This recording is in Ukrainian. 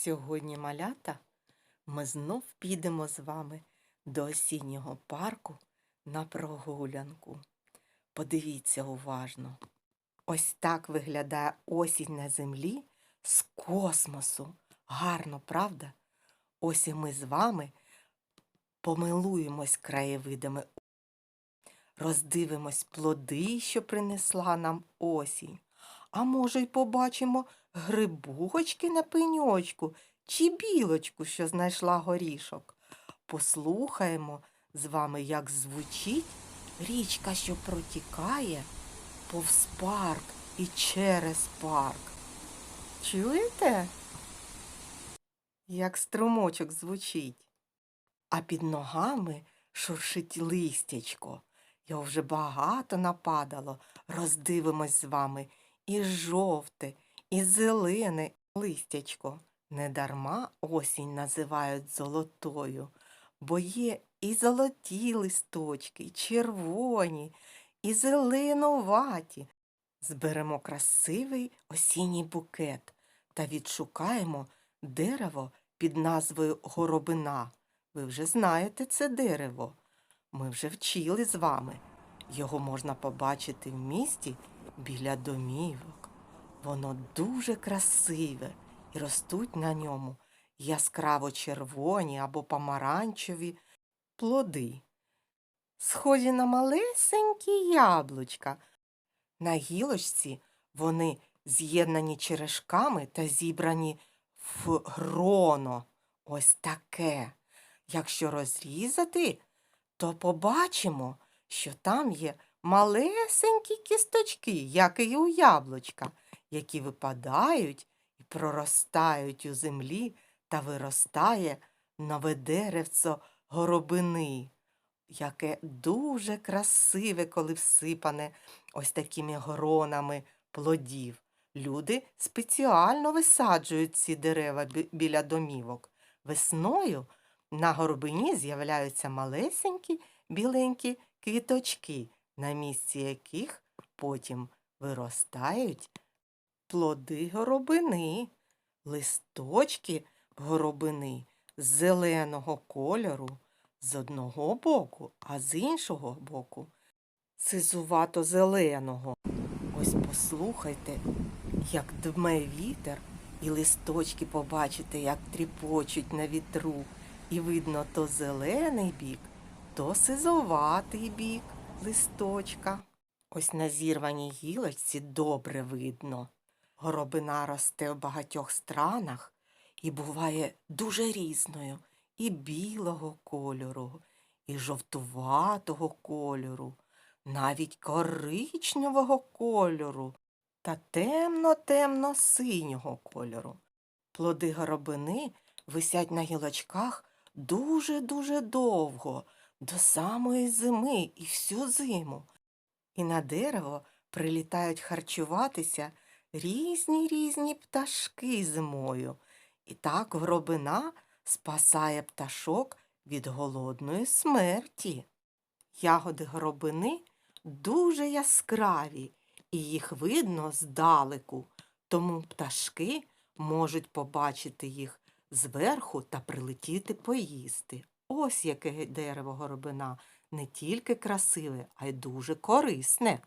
Сьогодні, малята, ми знов підемо з вами до осіннього парку на прогулянку. Подивіться уважно. Ось так виглядає осінь на землі з космосу. Гарно, правда? Ось і ми з вами помилуємось краєвидами, роздивимось плоди, що принесла нам осінь. А може, й побачимо грибочки на пеньочку чи білочку, що знайшла горішок. Послухаємо з вами, як звучить річка, що протікає повз парк і через парк. Чуєте? Як струмочок звучить. А під ногами шуршить листячко. Його вже багато нападало. Роздивимось з вами і жовте, і зелене листячко. Недарма осінь називають золотою, бо є і золоті листочки, і червоні, і зеленуваті. Зберемо красивий осінній букет та відшукаємо дерево під назвою горобина. Ви вже знаєте це дерево. Ми вже вчили з вами. Його можна побачити в місті біля домівок. Воно дуже красиве і ростуть на ньому яскраво червоні або помаранчеві плоди. Схожі на малесенькі яблучка. На гілочці вони з'єднані черешками та зібрані в гроно. Ось таке. Якщо розрізати, то побачимо, що там є малесенькі кісточки, як і у яблучка, які випадають і проростають у землі та виростає нове деревцо горобини, яке дуже красиве, коли всипане ось такими гронами плодів. Люди спеціально висаджують ці дерева біля домівок. Весною на горобині з'являються малесенькі біленькі квіточки, на місці яких потім виростають плоди горобини, листочки горобини зеленого кольору з одного боку, а з іншого боку сизувато-зеленого. Ось послухайте, як дме вітер, і листочки побачите, як тріпочуть на вітру, і видно то зелений бік, то сизоватий бік листочка. Ось на зірваній гілочці добре видно. Горобина росте в багатьох странах і буває дуже різною і білого кольору, і жовтуватого кольору, навіть коричневого кольору та темно-темно синього кольору. Плоди горобини висять на гілочках дуже-дуже довго, до самої зими і всю зиму. І на дерево прилітають харчуватися різні різні пташки зимою. І так горобина спасає пташок від голодної смерті. Ягоди горобини дуже яскраві, і їх видно здалеку, тому пташки можуть побачити їх зверху та прилетіти поїсти. Ось яке дерево горобина не тільки красиве, а й дуже корисне.